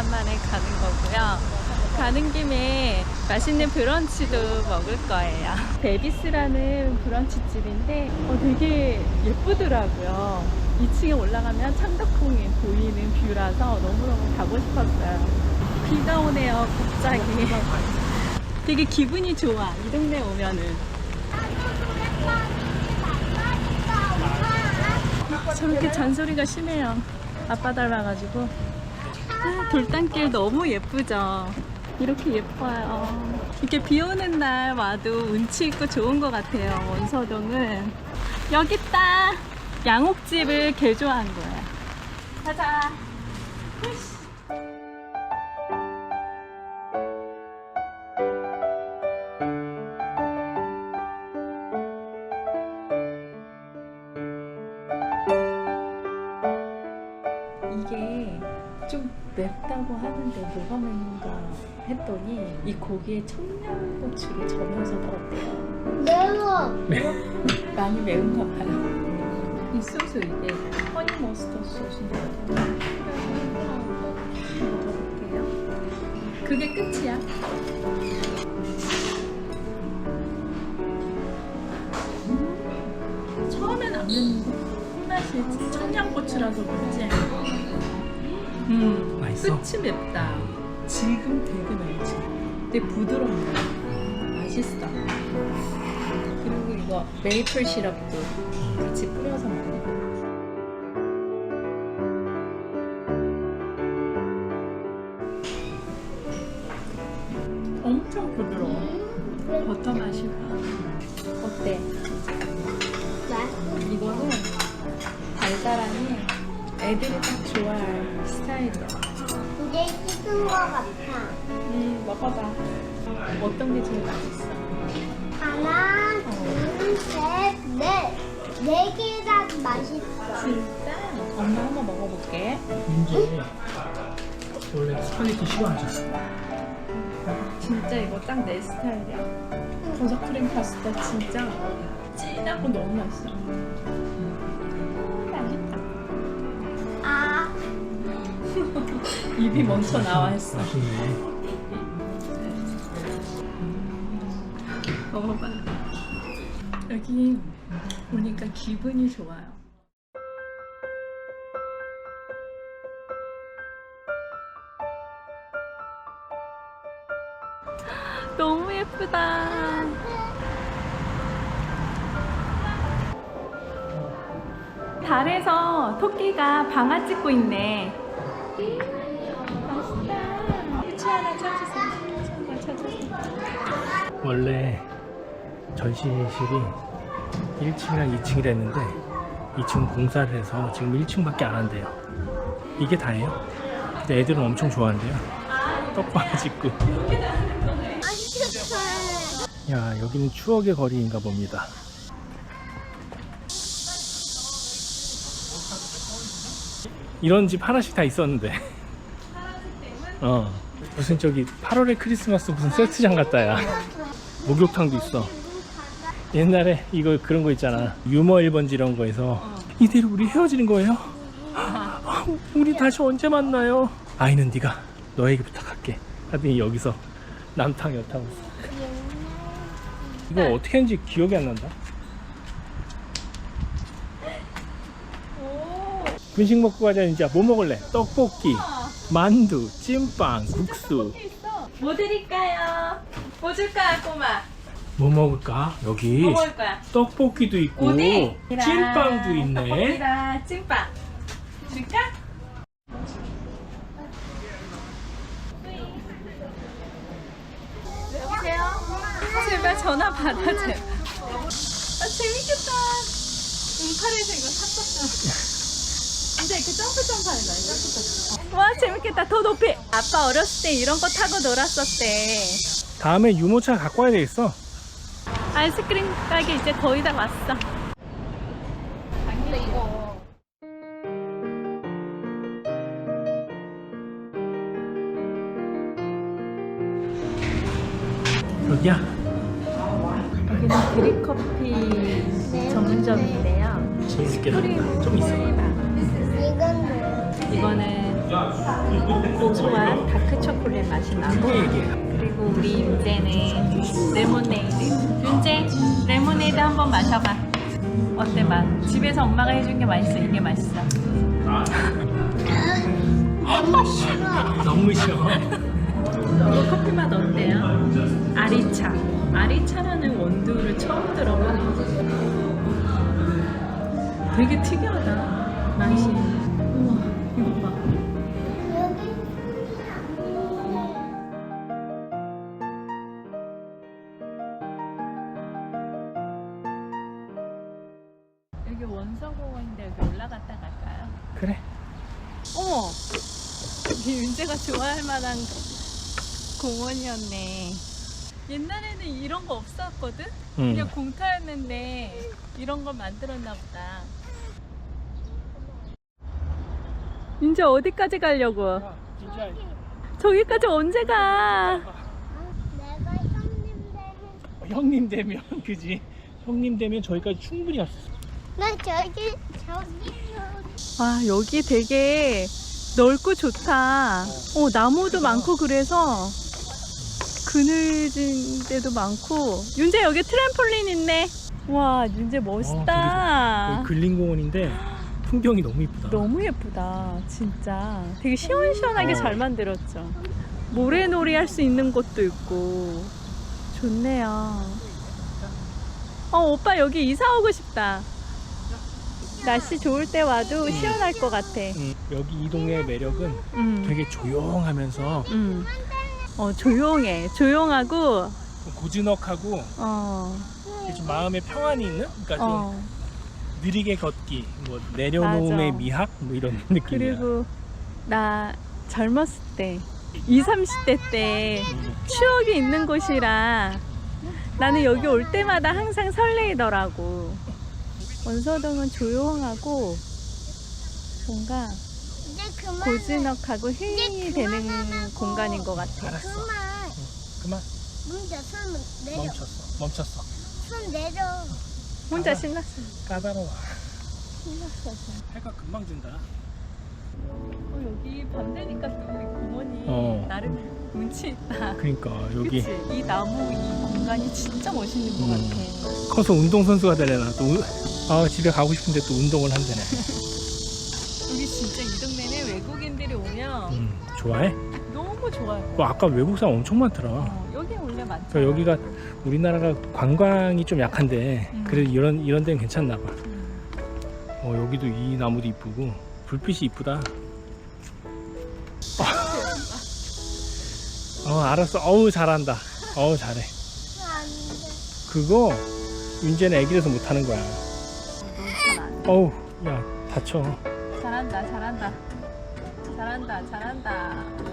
오래간만에 가는 거고요. 가는 김에 맛있는 브런치도 먹을 거예요. 베비스라는 브런치 집인데 어, 되게 예쁘더라고요. 2층에 올라가면 창덕궁이 보이는 뷰라서 너무너무 가고 싶었어요. 비가 오네요, 갑자기. 되게 기분이 좋아, 이 동네 오면은. 저렇게 잔소리가 심해요. 아빠 닮아가지고. 아, 돌담길 너무 예쁘죠? 이렇게 예뻐요. 이렇게 비 오는 날 와도 운치 있고 좋은 것 같아요. 원서동은. 여기 있다! 양옥집을 개조한 거야. 가자. 맵다고 하는데 뭐가 맵는가 했더니 이 고기에 청양고추를 절여서 넣었대요. 매워. 많이 매운가 봐요. 이 소스 이게 허니 머스터드 소스인데 먹어볼게요. 그게 끝이야. 음, 처음엔 안 맵는데 맛이 청양고추라서 그런지 음, 맛있어? 끝이 맵다. 지금 되게 맵지. 되게 부드럽네. 맛있어. 그리고 이거 메이플 시럽도 같이 뿌려서 먹어. 엄청 부드러워. 버터 맛이 나. 어때? 이거는 달달하니 애들이 딱 좋아할 스타일이야. 이게 식은 거 같아. 음, 먹어봐. 어떤 게 제일 맛있어? 하나, 둘, 셋, 넷. 네 개 다 맛있어. 진짜? 엄마 한번 먹어볼게. 이제 원래 스파게티 싫어하셨어. 진짜 이거 딱 내 스타일이야. 버섯 크림 파스타 진짜 진하고 너무 맛있어. 입이 먼저 나와 했어. 맛있네. 먹어봐. 여기 보니까 기분이 좋아요. 너무 예쁘다. 달에서 토끼가 방아 찍고 있네. 원래 전시실이 1층이랑 2층이랬는데 2층 공사를 해서 지금 1층밖에 안 한대요. 이게 다예요. 근데 애들은 엄청 좋아한대요. 떡방 찍고. 맛있겠다. 야 여기는 추억의 거리인가 봅니다. 이런 집 하나씩 다 있었는데. 어 무슨 저기 8월의 크리스마스 무슨 세트장 같다 야. 목욕탕도 있어. 옛날에 이거 그런 거 있잖아. 유머 1번지 이런 거에서 이대로 우리 헤어지는 거예요? 아, 우리 다시 언제 만나요? 아이는 네가 너에게 부탁할게. 하더니 여기서 남탕 여탕. 이거 어떻게 했는지 기억이 안 난다. 분식 먹고 가자 이제 뭐 먹을래? 떡볶이, 만두, 찐빵, 국수. 뭐 드릴까요? 뭐 줄까요, 꼬마? 뭐 먹을까? 여기 뭐 먹을 거야? 떡볶이도 있고 어디? 찐빵도 있네. 떡볶이랑 찐빵. 줄까? 여보세요? 제발 전화 받아, 제발. 아, 재밌겠다. 응팔에서 이거 샀었잖아. 진짜 이렇게 점프 점프 하는 거야, 점프 점프. 와, 재밌겠다. 더 높이. 아빠 어렸을 때 이런 거 타고 놀았었대. 다음에 유모차 갖고 와야 되겠어. 아이스크림 가게 이제 거의 다 왔어. 여기야. 여기는 드립커피 전문점인데요. 재밌게 프림 좀 있어. 뭐야? 이거는 고소한 다크 초콜릿 맛이 나고 그리고 우리 윤재는 레모네이드. 윤재 레모네이드 한번 마셔봐. 어때 맛? 집에서 엄마가 해준 게 맛있어? 이게 맛있어? 너무 싫어. 이거 커피 맛 어때요? 아리차. 아리차라는 원두를 처음 들어보네 되게 특이하다 그래. 어머! 이게 윤재가 좋아할 만한 공원이었네. 옛날에는 이런 거 없었거든? 응. 그냥 공터였는데 이런 걸 만들었나 보다. 윤재 어디까지 가려고? 진짜 저기까지 언제 가? 내가 형님 되면 형님 되면 그지. 형님 되면 저기까지 충분히 왔어. 나 저기 저기 와, 여기 되게 넓고 좋다. 어, 나무도 많고 그래서 그늘진 데도 많고. 윤재 여기 트램폴린 있네. 와, 윤재 멋있다. 여기 근린공원인데 풍경이 너무 이쁘다. 너무 예쁘다, 진짜. 되게 시원시원하게 어. 잘 만들었죠. 모래놀이 할 수 있는 곳도 있고. 좋네요. 어, 오빠 여기 이사 오고 싶다. 날씨 좋을 때 와도 시원할 것 같아. 음, 여기 이 동네의 매력은 음. 되게 조용하면서 음. 어, 조용해. 조용하고, 좀 고즈넉하고 어, 이렇게 좀 마음의 평안이 있는? 그러니까 좀 어. 느리게 걷기, 뭐 내려놓음의 맞아. 미학 뭐 이런 느낌이야. 그리고 나 젊었을 때, 20, 30대 때 음, 추억이 있는 곳이라 나는 여기 올 때마다 항상 설레이더라고. 원서동은 조용하고 뭔가 고즈넉하고 힐링이 되는 공간인 것 같아. 알았어. 그만 그만 문제 손 내려 멈췄어. 멈췄어. 손 내려 혼자 신났어. 까다로워. 신났어. 해가 금방 진다. 어, 여기 밤 되니까 또 우리 공원이 어. 나름 운치 있다. 그러니까 여기 그치? 이 나무 이 공간이 진짜 멋있는 것 음. 같아. 커서 운동선수가 되려나 또 우- 아, 집에 가고 싶은데 또 운동을 한대네. 여기 진짜 이 동네는 외국인들이 오면 음, 좋아해? 너무 좋아요. 뭐 아까 외국 사람 엄청 많더라. 어, 여기 원래 많죠. 그러니까 여기가 우리나라가 관광이 좀 약한데 음. 그래도 이런 이런 데는 괜찮나 봐. 음. 어 여기도 이 나무도 이쁘고 불빛이 이쁘다. 어 알았어. 어우 잘한다. 어우 잘해. 그거 윤재는 애기라서 못하는 거야. 어우 야 다쳐. 잘한다, 잘한다. 잘한다, 잘한다.